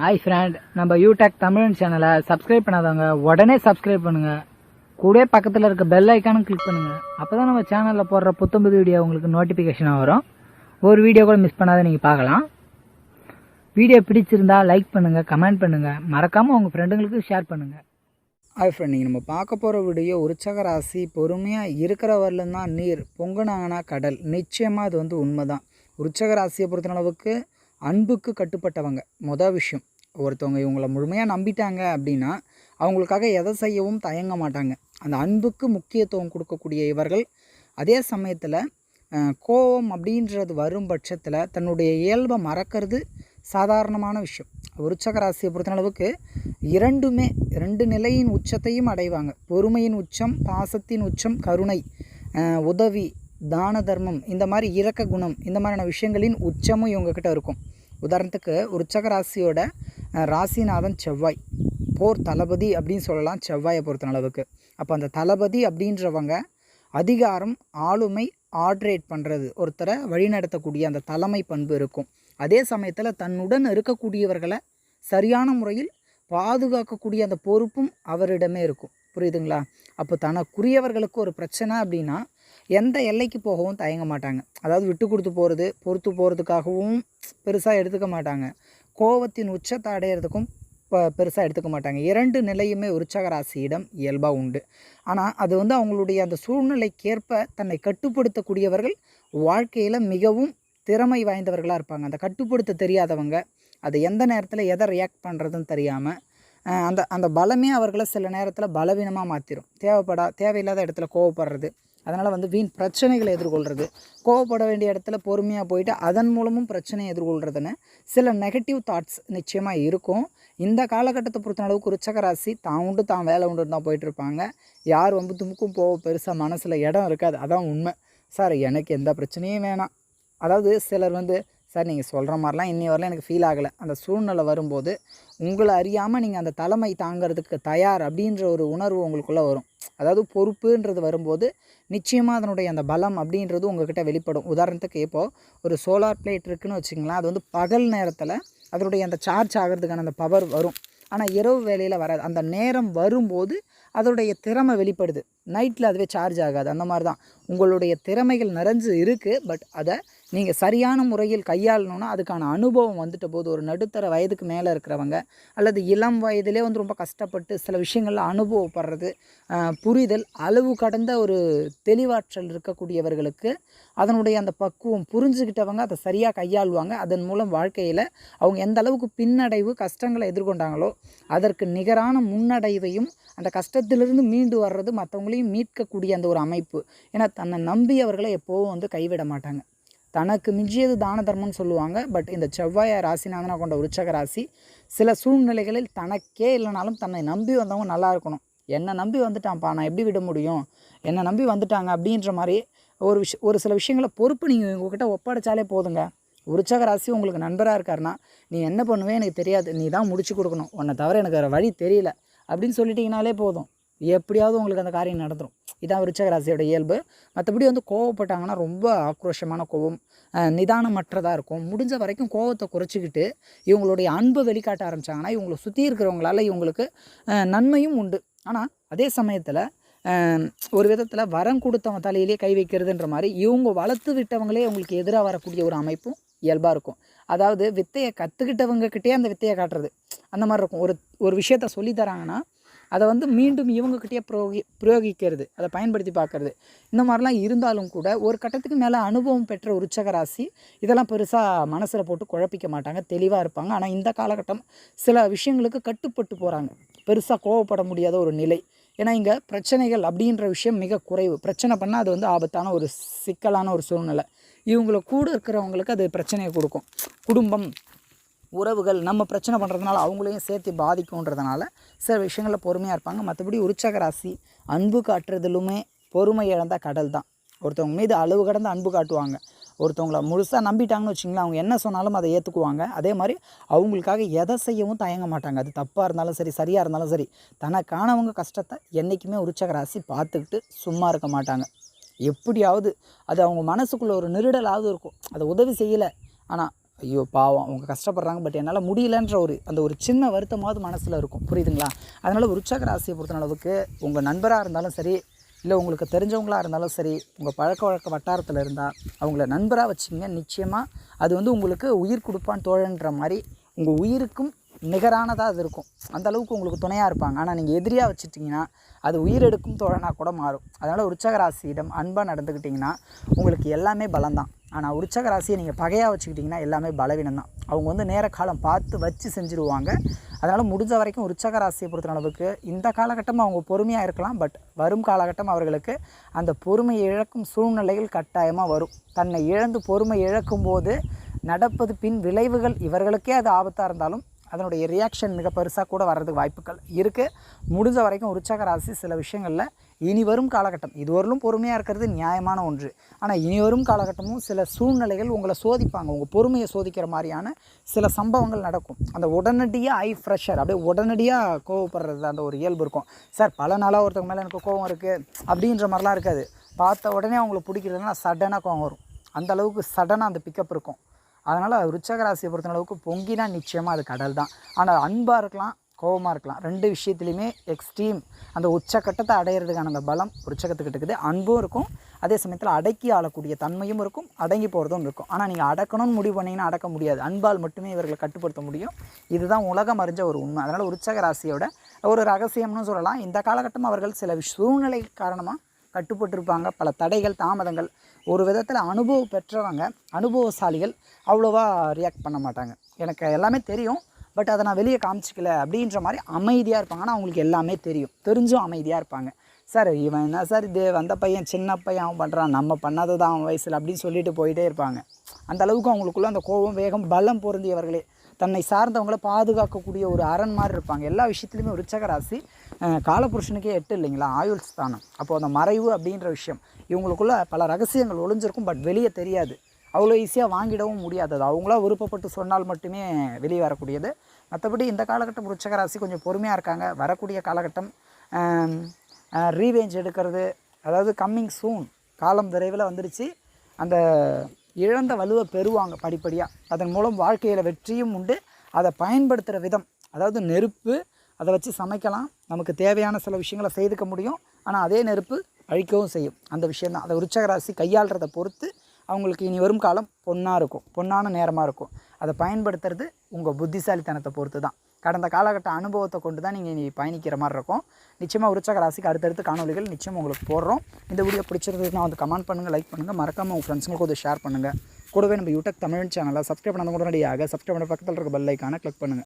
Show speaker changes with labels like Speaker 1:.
Speaker 1: Hi friend நம்ம யூடெக் தமிழ் சேனலை subscribe பண்ணாதவங்க உடனே சப்ஸ்கிரைப் பண்ணுங்க. கூட பக்கத்தில் இருக்க பெல் ஐக்கானும் கிளிக் பண்ணுங்க. அப்பதான் நம்ம சேனலில் போடுற புத்தம்புது வீடியோ உங்களுக்கு நோட்டிஃபிகேஷனாக வரும். ஒரு வீடியோ கூட மிஸ் பண்ணாத நீங்கள் பார்க்கலாம். வீடியோ பிடிச்சிருந்தா லைக் பண்ணுங்கள் கமெண்ட் பண்ணுங்கள் மறக்காமல் உங்கள் ஃப்ரெண்டுங்களுக்கு ஷேர் பண்ணுங்கள்
Speaker 2: ஹாய் ஃப்ரெண்ட் நீங்கள் நம்ம பார்க்க போகிற வீடியோ உற்சக ராசி பொறுமையாக இருக்கிற வரலும் தான் நீர் பொங்குனாங்கன்னா கடல். நிச்சயமாக அது வந்து உண்மை தான் உற்சக ராசியை பொறுத்தளவுக்கு அன்புக்கு கட்டுப்பட்டவங்க. மொதல் விஷயம். ஒருத்தவங்க இவங்களை முழுமையாக நம்பிட்டாங்க அப்படின்னா அவங்களுக்காக எதை செய்யவும் தயங்க மாட்டாங்க. அந்த அன்புக்கு முக்கியத்துவம் கொடுக்கக்கூடிய இவர்கள் அதே சமயத்தில் கோபம் அப்படின்றது வரும் பட்சத்தில் தன்னுடைய இயல்பை மறக்கிறது சாதாரணமான விஷயம். விருச்சக ராசியை பொறுத்தளவுக்கு இரண்டுமே ரெண்டு நிலையின் உச்சத்தையும் அடைவாங்க. பொறுமையின் உச்சம் பாசத்தின் உச்சம் கருணை உதவி தான தர்மம் இந்த மாதிரி இறக்க குணம் இந்த மாதிரியான விஷயங்களின் உச்சமும் இவங்கக்கிட்ட இருக்கும். உதாரணத்துக்கு உற்சக ராசியோட ராசிநாதன் செவ்வாய். போர் தளபதி அப்படின்னு சொல்லலாம் செவ்வாயை பொறுத்த அளவுக்கு அப்போ அந்த தளபதி அப்படின்றவங்க அதிகாரம் ஆளுமை ஆட்ரேட் பண்ணுறது ஒருத்தரை வழிநடத்தக்கூடிய அந்த தலைமை பண்பு இருக்கும். அதே சமயத்தில் தன்னுடன் இருக்கக்கூடியவர்களை சரியான முறையில் பாதுகாக்கக்கூடிய அந்த பொறுப்பும் அவரிடமே இருக்கும். புரியுதுங்களா? அப்போ தனக்குரியவர்களுக்கு ஒரு பிரச்சனை அப்படின்னா எந்த எல்லைக்கு போகவும் தயங்க மாட்டாங்க. அதாவது விட்டு கொடுத்து போகிறது பொறுத்து போகிறதுக்காகவும் பெருசாக எடுத்துக்க மாட்டாங்க. கோவத்தின் உச்சத்தை அடையிறதுக்கும் இப்போ பெருசாக எடுத்துக்க மாட்டாங்க. இரண்டு நிலையுமே உற்சாக ராசியிடம் இயல்பாக உண்டு. ஆனால் அது வந்து அவங்களுடைய அந்த சூழ்நிலைக்கேற்ப தன்னை கட்டுப்படுத்தக்கூடியவர்கள் வாழ்க்கையில் மிகவும் திறமை வாய்ந்தவர்களாக இருப்பாங்க. அந்த கட்டுப்படுத்த தெரியாதவங்க அது எந்த நேரத்தில் எதை ரியாக்ட் பண்ணுறதுன்னு தெரியாமல் அந்த அந்த பலமே அவர்களை சில நேரத்தில் பலவீனமாக மாற்றிடும் தேவைப்படா தேவையில்லாத இடத்துல கோவப்படுறது அதனால் வந்து வீண் பிரச்சனைகளை எதிர்கொள்கிறது கோவப்பட வேண்டிய இடத்துல பொறுமையாக போயிட்டு அதன் மூலமும் பிரச்சனையை எதிர்கொள்கிறதுன்னு சில நெகட்டிவ் தாட்ஸ் நிச்சயமாக இருக்கும். இந்த காலகட்டத்தை பொறுத்த அளவுக்கு ருச்சகராசி தான் உண்டு தான் வேலை உண்டு தான் போயிட்டு இருப்பாங்க. யார் வம்பு துமுக்கும் போக பெருசாக மனசில் இடம் இருக்காது. அதான் உண்மை. சார் எனக்கு எந்த பிரச்சனையும் வேணாம். அதாவது சிலர் வந்து சார் நீங்கள் சொல்கிற மாதிரிலாம் இன்னி வரலாம் எனக்கு ஃபீல் ஆகலை. அந்த சூழ்நிலை வரும்போது உங்களை அறியாமல் நீங்கள் அந்த தலைமை தாங்கிறதுக்கு தயார் அப்படின்ற ஒரு உணர்வு உங்களுக்குள்ளே வரும். அதாவது பொறுப்புன்றது வரும்போது நிச்சயமாக அதனுடைய அந்த பலம் அப்படின்றது உங்கள்கிட்ட வெளிப்படும். உதாரணத்துக்கு இப்போது ஒரு சோலார் பிளேட் இருக்குன்னு வச்சுங்களேன் அது வந்து பகல் நேரத்தில் அதனுடைய அந்த சார்ஜ் ஆகிறதுக்கான அந்த பவர் வரும். ஆனால் இரவு வேலையில் வராது. அந்த நேரம் வரும்போது அதோடைய திறமை வெளிப்படுது. நைட்டில் அதுவே சார்ஜ் ஆகாது. அந்த மாதிரி தான் உங்களுடைய திறமைகள் நிறைஞ்சு இருக்குது பட் அதை நீங்கள் சரியான முறையில் கையாளணும்னா அதுக்கான அனுபவம் வந்துட்ட போது ஒரு நடுத்தர வயதுக்கு மேலே இருக்கிறவங்க அல்லது இளம் வயதிலே வந்து ரொம்ப கஷ்டப்பட்டு சில விஷயங்களில் அனுபவப்படுறது புரிதல் அளவு கடந்த ஒரு தெளிவாற்றல் இருக்கக்கூடியவர்களுக்கு அதனுடைய அந்த பக்குவம் புரிஞ்சுக்கிட்டவங்க அதை சரியாக கையாளுவாங்க. அதன் மூலம் வாழ்க்கையில் அவங்க எந்த அளவுக்கு பின்னடைவு கஷ்டங்களை எதிர்கொண்டாங்களோ அதற்கு நிகரான முன்னடைவையும் அந்த கஷ்டத்திலிருந்து மீண்டு வர்றது மற்றவங்களையும் மீட்கக்கூடிய அந்த ஒரு அமைப்பு. ஏன்னா தன்னை நம்பியவர்களை எப்போவும் வந்து கைவிட மாட்டாங்க. தனக்கு மிஞ்சியது தான தர்மம்னு சொல்லுவாங்க. பட் இந்த செவ்வாய ராசிநாதனாக கொண்ட உற்சக ராசி. சில சூழ்நிலைகளில் தனக்கே இல்லைனாலும் தன்னை நம்பி வந்தவங்க நல்லா இருக்கணும். என்னை நம்பி வந்துட்டான்ப்பா நான் எப்படி விட முடியும்? என்னை நம்பி வந்துட்டாங்க அப்படின்ற மாதிரி ஒரு விஷ ஒரு சில விஷயங்களை பொறுப்பு நீங்கள் உங்ககிட்ட ஒப்படைச்சாலே போதுங்க. உற்சக ராசி உங்களுக்கு நண்பராக இருக்காருன்னா நீ என்ன பண்ணுவேன் எனக்கு தெரியாது. நீ தான் முடிச்சு கொடுக்கணும். உன்னை தவிர எனக்கு வேறு வழி தெரியல. அப்படின்னு சொல்லிட்டீங்கனாலே போதும். எப்படியாவது உங்களுக்கு அந்த காரியம் நடந்துடும் இதான் விருச்சக ராசியோட இயல்பு. மற்றபடி வந்து கோவப்பட்டாங்கன்னா ரொம்ப ஆக்ரோஷமான கோபம் நிதானமற்றதாக இருக்கும். முடிஞ்ச வரைக்கும் கோவத்தை குறைச்சிக்கிட்டு இவங்களுடைய அன்பை வெளிக்காட்ட ஆரம்பித்தாங்கன்னா இவங்களை சுற்றி இருக்கிறவங்களால இவங்களுக்கு நன்மையும் உண்டு. ஆனால் அதே சமயத்தில் ஒரு விதத்தில் வரம் கொடுத்தவன் தலையிலே கை வைக்கிறதுன்ற மாதிரி இவங்க வளர்த்து விட்டவங்களே அவங்களுக்கு எதிராக வரக்கூடிய ஒரு அமைப்பும் இயல்பாக இருக்கும். அதாவது வித்தையை கற்றுக்கிட்டவங்கக்கிட்டே அந்த வித்தையை காட்டுறது. அந்த மாதிரி இருக்கும். ஒரு ஒரு விஷயத்த சொல்லித்தராங்கன்னா அதை வந்து மீண்டும் இவங்கக்கிட்டே பிரயோகி பிரயோகிக்கிறது அதை பயன்படுத்தி பார்க்கறது. இந்த மாதிரிலாம் இருந்தாலும் கூட ஒரு கட்டத்துக்கு மேலே அனுபவம் பெற்ற உற்சக ராசி இதெல்லாம் பெருசாக மனசில் போட்டு குழப்பிக்க மாட்டாங்க. தெளிவாக இருப்பாங்க. ஆனால் இந்த காலகட்டம் சில விஷயங்களுக்கு கட்டுப்பட்டு போகிறாங்க பெருசாக கோவப்பட முடியாத ஒரு நிலை. ஏன்னா இங்கே பிரச்சனைகள் அப்படின்ற விஷயம் மிக குறைவு. பிரச்சனை பண்ணால் அது வந்து ஆபத்தான ஒரு சிக்கலான ஒரு சூழ்நிலை. இவங்கள கூட இருக்கிறவங்களுக்கு அது பிரச்சனையை கொடுக்கும். குடும்பம் உறவுகள் நம்ம பிரச்சனை பண்ணுறதுனால அவங்களையும் சேர்த்து பாதிக்கும்ன்றதுனால சில விஷயங்களில் பொறுமையாக இருப்பாங்க. மற்றபடி உற்சக ராசி அன்பு காட்டுறதுலுமே பொறுமை இழந்த கடல் தான். ஒருத்தவங்க மீது அளவு கடந்த அன்பு காட்டுவாங்க. ஒருத்தவங்கள முழுசாக நம்பிட்டாங்கன்னு வச்சிங்களேன் அவங்க என்ன சொன்னாலும் அதை ஏற்றுக்குவாங்க அதே மாதிரி அவங்களுக்காக எதை செய்யவும் தயங்க மாட்டாங்க. அது தப்பாக இருந்தாலும் சரி சரியாக இருந்தாலும் சரி தனக்கானவங்க கஷ்டத்தை என்றைக்குமே உற்சக ராசி பார்த்துக்கிட்டு சும்மா இருக்க மாட்டாங்க. எப்படியாவது அது அவங்க மனசுக்குள்ளே ஒரு நெருடலாவது இருக்கும். அதை உதவி செய்யலை. ஆனால் ஐயோ பாவம். அவங்க கஷ்டப்படுறாங்க பட் என்னால் முடியலன்ற ஒரு அந்த ஒரு சின்ன வருத்தமாவது மனசில் இருக்கும். புரியுதுங்களா? அதனால் விருச்சக ராசியை பொறுத்த அளவுக்கு உங்கள் நண்பராக இருந்தாலும் சரி இல்லை உங்களுக்கு தெரிஞ்சவங்களாக இருந்தாலும் சரி உங்கள் பழக்க வழக்க வட்டாரத்தில் இருந்தால் அவங்கள நண்பராக வச்சிங்க நிச்சயமாக அது வந்து உங்களுக்கு உயிர் கொடுப்பான் தோழன்ற மாதிரி உங்கள் உயிருக்கும் நிகரானதாக அது இருக்கும். அந்த அளவுக்கு உங்களுக்கு துணையாக இருப்பாங்க. ஆனால் நீங்கள் எதிரியாக வச்சுட்டிங்கன்னா அது உயிரெடுக்கும் தோழனாக கூட மாறும். அதனால் உற்சகராசியிடம் அன்பாக நடந்துக்கிட்டிங்கன்னா உங்களுக்கு எல்லாமே பலம்தான். ஆனால் உற்சக ராசியை நீங்கள் பகையாக வச்சுக்கிட்டிங்கன்னா எல்லாமே பலவீனம் தான் அவங்க வந்து நேர காலம் பார்த்து வச்சு செஞ்சுருவாங்க. அதனால் முடிஞ்ச வரைக்கும் உற்சக ராசியை பொறுத்த அளவுக்கு இந்த காலகட்டம் அவங்க பொறுமையாக இருக்கலாம். பட் வரும் காலகட்டம் அவர்களுக்கு அந்த பொறுமையை இழக்கும் சூழ்நிலைகள் கட்டாயமாக வரும். தன்னை இழந்து பொறுமை இழக்கும் போது நடப்பது பின் விளைவுகள் இவர்களுக்கே அது ஆபத்தாக இருந்தாலும் அதனுடைய ரியாக்ஷன் மிக பெருசாக கூட வர்றதுக்கு வாய்ப்புகள் இருக்குது முடிஞ்ச வரைக்கும் உற்சாக ராசி சில விஷயங்களில் இனி வரும் காலகட்டம். இதுவரையிலும் பொறுமையாக இருக்கிறது நியாயமான ஒன்று. ஆனால் இனி வரும் காலகட்டமும் சில சூழ்நிலைகள் உங்களை சோதிப்பாங்க. உங்கள் பொறுமையை சோதிக்கிற மாதிரியான சில சம்பவங்கள் நடக்கும். அந்த உடனடியாக ஐ ஃப்ரெஷர் அப்படியே உடனடியாக கோவப்படுறது அந்த ஒரு இயல்பு இருக்கும். சார் பல நாளாக ஒருத்தவங்க மேலே எனக்கு கோவம் இருக்குது அப்படின்ற மாதிரிலாம் இருக்காது. பார்த்த உடனே அவங்களுக்கு பிடிக்கிறதுனா சடனாக கோவம் வரும். அந்த அளவுக்கு சடனாக அந்த பிக்கப் இருக்கும். அதனால் விருச்சக ராசியை பொறுத்த பொங்கினா நிச்சயமாக அது கடல் தான் ஆனால் அன்பாக இருக்கலாம் கோபமாக இருக்கலாம். ரெண்டு விஷயத்துலையுமே எக்ஸ்ட்ரீம் அந்த உச்சக்கட்டத்தை அடையிறதுக்கான அந்த பலம் உச்சக்கத்துக்கிட்ட இருக்குது. அன்பும் இருக்கும். அதே சமயத்தில் அடக்கி ஆளக்கூடிய தன்மையும் இருக்கும். அடங்கி போகிறதும் இருக்கும். ஆனால் நீங்கள் அடக்கணும்னு முடிவு பண்ணிங்கன்னா அடக்க முடியாது. அன்பால் மட்டுமே இவர்களை கட்டுப்படுத்த முடியும். இதுதான் உலகம் அறிஞ்ச ஒரு உண்மை. அதனால் உற்சக ராசியோட ஒரு ரகசியம்னு சொல்லலாம். இந்த காலகட்டம் அவர்கள் சில சூழ்நிலை காரணமாக கட்டுப்பட்டிருப்பாங்க. பல தடைகள் தாமதங்கள் ஒரு விதத்தில் அனுபவம் பெற்றவங்க அனுபவசாலிகள் அவ்வளோவா ரியாக்ட் பண்ண மாட்டாங்க. எனக்கு எல்லாமே தெரியும் பட் அதை நான் வெளியே காமிச்சிக்கல அப்படின்ற மாதிரி அமைதியாக இருப்பாங்க. ஆனால் அவங்களுக்கு எல்லாமே தெரியும். தெரிஞ்சும் அமைதியாக இருப்பாங்க. சார் இவன் என்ன சார் இது? வந்த பையன் சின்ன பையன் அவன் பண்ணுறான் நம்ம பண்ணாதது தான் அவன் வயசில் அப்படின்னு சொல்லிட்டு போயிட்டே இருப்பாங்க. அந்த அளவுக்கு அவங்களுக்குள்ள அந்த கோபம் வேகம் பலம் பொருந்தியவர்களே. தன்னை சார்ந்தவங்களை பாதுகாக்கக்கூடிய ஒரு அரண் மாதிரி இருப்பாங்க. எல்லா விஷயத்துலையுமே விருச்சக காலபுருஷனுக்கே எட்டு இல்லைங்களா? ஆயுள் ஸ்தானம். அப்போது அந்த மறைவு அப்படின்ற விஷயம். இவங்களுக்குள்ள பல ரகசியங்கள் ஒளிஞ்சிருக்கும் பட் வெளியே தெரியாது. அவ்வளோ ஈஸியாக வாங்கிடவும் முடியாது. அது அவங்களா விருப்பப்பட்டு சொன்னால் மட்டுமே வெளியே வரக்கூடியது. மற்றபடி இந்த காலகட்டம் ருச்சகராசி கொஞ்சம் பொறுமையாக இருக்காங்க. வரக்கூடிய காலகட்டம் ரீவேஞ்ச் எடுக்கிறது அதாவது கம்மிங் சூன் காலம் விரைவில் வந்துடுச்சு அந்த இழந்த வலுவை பெறுவாங்க படிப்படியாக அதன் மூலம் வாழ்க்கையில் வெற்றியும் உண்டு. அதை பயன்படுத்துகிற விதம் அதாவது நெருப்பு அதை வச்சு சமைக்கலாம். நமக்கு தேவையான சில விஷயங்களை செய்துக்க முடியும். ஆனால் அதே நெருப்பு அழிக்கவும் செய்யும். அந்த விஷயந்தான் அதை விருச்சக ராசி கையாளுறதை பொறுத்து அவங்களுக்கு இனி வரும் காலம் பொன்னாக இருக்கும். பொன்னான நேரமாக இருக்கும். அதை பயன்படுத்துறது உங்கள் புத்திசாலித்தனத்தை பொறுத்து தான் கடந்த காலகட்ட அனுபவத்தை கொண்டு தான் நீங்கள் இனி பயணிக்கிற மாதிரி இருக்கும். நிச்சயமாக உற்சாக ராசிக்கு அடுத்தடுத்து காணொலிகள் நிச்சயம் உங்களுக்கு போடுறோம். இந்த வீடியோ பிடிச்சிருந்ததுன்னா வந்து கமெண்ட் பண்ணுங்கள் லைக் பண்ணுங்கள் மறக்காமல் உங்கள் ஃப்ரெண்ட்ஸுங்களுக்கு வந்து ஷேர் பண்ணுங்கள் கூடவே நம்ம யூடியூப் தமிழ் சேனலை சப்ஸ்கிரைப் பண்ணாத உடனடியாக சப்ஸ்கிரைப் பண்ண பக்கத்தில் இருக்க பெல் ஐக்கானை கிளிக் பண்ணுங்கள்